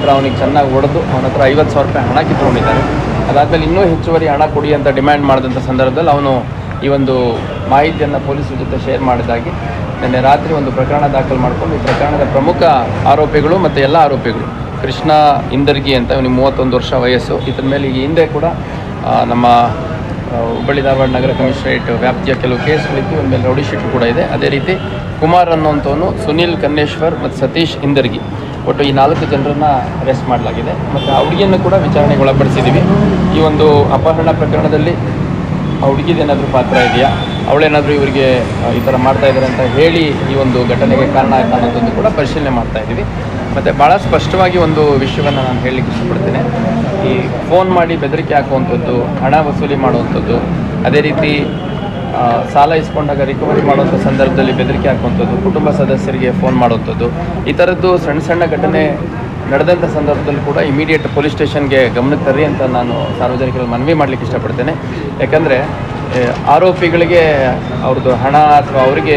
ನಂತರ ಅವನಿಗೆ ಚೆನ್ನಾಗಿ ಹೊಡೆದು ಅವನ ಹತ್ರ ಐವತ್ತು ಸಾವಿರ ರೂಪಾಯಿ ಹಣ ಕಿತ್ಕೊಂಡಿದ್ದಾರೆ. ಅದಾದಮೇಲೆ ಇನ್ನೂ ಹೆಚ್ಚುವರಿ ಹಣ ಕೊಡಿ ಅಂತ ಡಿಮ್ಯಾಂಡ್ ಮಾಡಿದಂಥ ಸಂದರ್ಭದಲ್ಲಿ ಅವನು ಈ ಒಂದು ಮಾಹಿತಿಯನ್ನು ಪೊಲೀಸರ ಜೊತೆ ಶೇರ್ ಮಾಡಿದಾಗಿ ನಿನ್ನೆ ರಾತ್ರಿ ಒಂದು ಪ್ರಕರಣ ದಾಖಲು ಮಾಡಿಕೊಂಡು ಈ ಪ್ರಕರಣದ ಪ್ರಮುಖ ಆರೋಪಿಗಳು ಮತ್ತು ಎಲ್ಲ ಆರೋಪಿಗಳು, ಕೃಷ್ಣ ಇಂದರ್ಗಿ ಅಂತ ಇವನಿಗೆ ಮೂವತ್ತೊಂದು ವರ್ಷ ವಯಸ್ಸು. ಇದರ ಮೇಲೆ ಈ ಹಿಂದೆ ಕೂಡ ನಮ್ಮ ಹುಬ್ಬಳ್ಳಿ ಧಾರವಾಡ ನಗರ ಕಮಿಷನರೇಟ್ ವ್ಯಾಪ್ತಿಯ ಕೆಲವು ಕೇಸ್ಗಳಿದ್ದು ಇವನ ಮೇಲೆ ರೌಡಿಶೀಟ್ ಕೂಡ ಇದೆ. ಅದೇ ರೀತಿ ಕುಮಾರ್ ಅನ್ನುವಂಥವನು ಸುನೀಲ್ ಕನ್ನೇಶ್ವರ್ ಮತ್ತು ಸತೀಶ್ ಇಂದರ್ಗಿ. ಒಟ್ಟು ಈ ನಾಲ್ಕು ಜನರನ್ನ ಅರೆಸ್ಟ್ ಮಾಡಲಾಗಿದೆ. ಮತ್ತು ಆ ಹುಡುಗಿಯನ್ನು ಕೂಡ ವಿಚಾರಣೆಗೆ ಒಳಪಡಿಸಿದ್ದೀವಿ ಈ ಒಂದು ಅಪಹರಣ ಪ್ರಕರಣದಲ್ಲಿ ಆ ಹುಡುಗಿದೇನಾದರೂ ಪಾತ್ರ ಇದೆಯಾ? ಅವಳೇನಾದರೂ ಇವರಿಗೆ ಈ ಥರ ಮಾಡ್ತಾ ಇದ್ದಾರೆ ಅಂತ ಹೇಳಿ ಈ ಒಂದು ಘಟನೆಗೆ ಕಾರಣ ಆಯ್ತು ಅನ್ನೋದನ್ನು ಕೂಡ ಪರಿಶೀಲನೆ ಮಾಡ್ತಾ ಇದ್ದೀವಿ. ಮತ್ತು ಭಾಳ ಸ್ಪಷ್ಟವಾಗಿ ಒಂದು ವಿಷಯವನ್ನು ನಾನು ಹೇಳಲಿಕ್ಕೆ ಇಷ್ಟಪಡ್ತೇನೆ. ಈ ಫೋನ್ ಮಾಡಿ ಬೆದರಿಕೆ ಹಾಕುವಂಥದ್ದು, ಹಣ ವಸೂಲಿ ಮಾಡುವಂಥದ್ದು, ಅದೇ ರೀತಿ ಸಾಲ ಇಸ್ಕೊಂಡಾಗ ರಿಕವರಿ ಮಾಡುವಂಥ ಸಂದರ್ಭದಲ್ಲಿ ಬೆದರಿಕೆ ಹಾಕುವಂಥದ್ದು, ಕುಟುಂಬ ಸದಸ್ಯರಿಗೆ ಫೋನ್ ಮಾಡುವಂಥದ್ದು, ಈ ಥರದ್ದು ಸಣ್ಣ ಸಣ್ಣ ಘಟನೆ ನಡೆದಂಥ ಸಂದರ್ಭದಲ್ಲಿ ಕೂಡ ಇಮಿಡಿಯೇಟ್ ಪೊಲೀಸ್ ಸ್ಟೇಷನ್ಗೆ ಗಮನಕ್ಕೆ ತರ್ರಿ ಅಂತ ನಾನು ಸಾರ್ವಜನಿಕರಲ್ಲಿ ಮನವಿ ಮಾಡಲಿಕ್ಕೆ ಇಷ್ಟಪಡ್ತೇನೆ. ಯಾಕಂದರೆ ಆರೋಪಿಗಳಿಗೆ ಅವ್ರದ್ದು ಹಣ ಅಥವಾ ಅವರಿಗೆ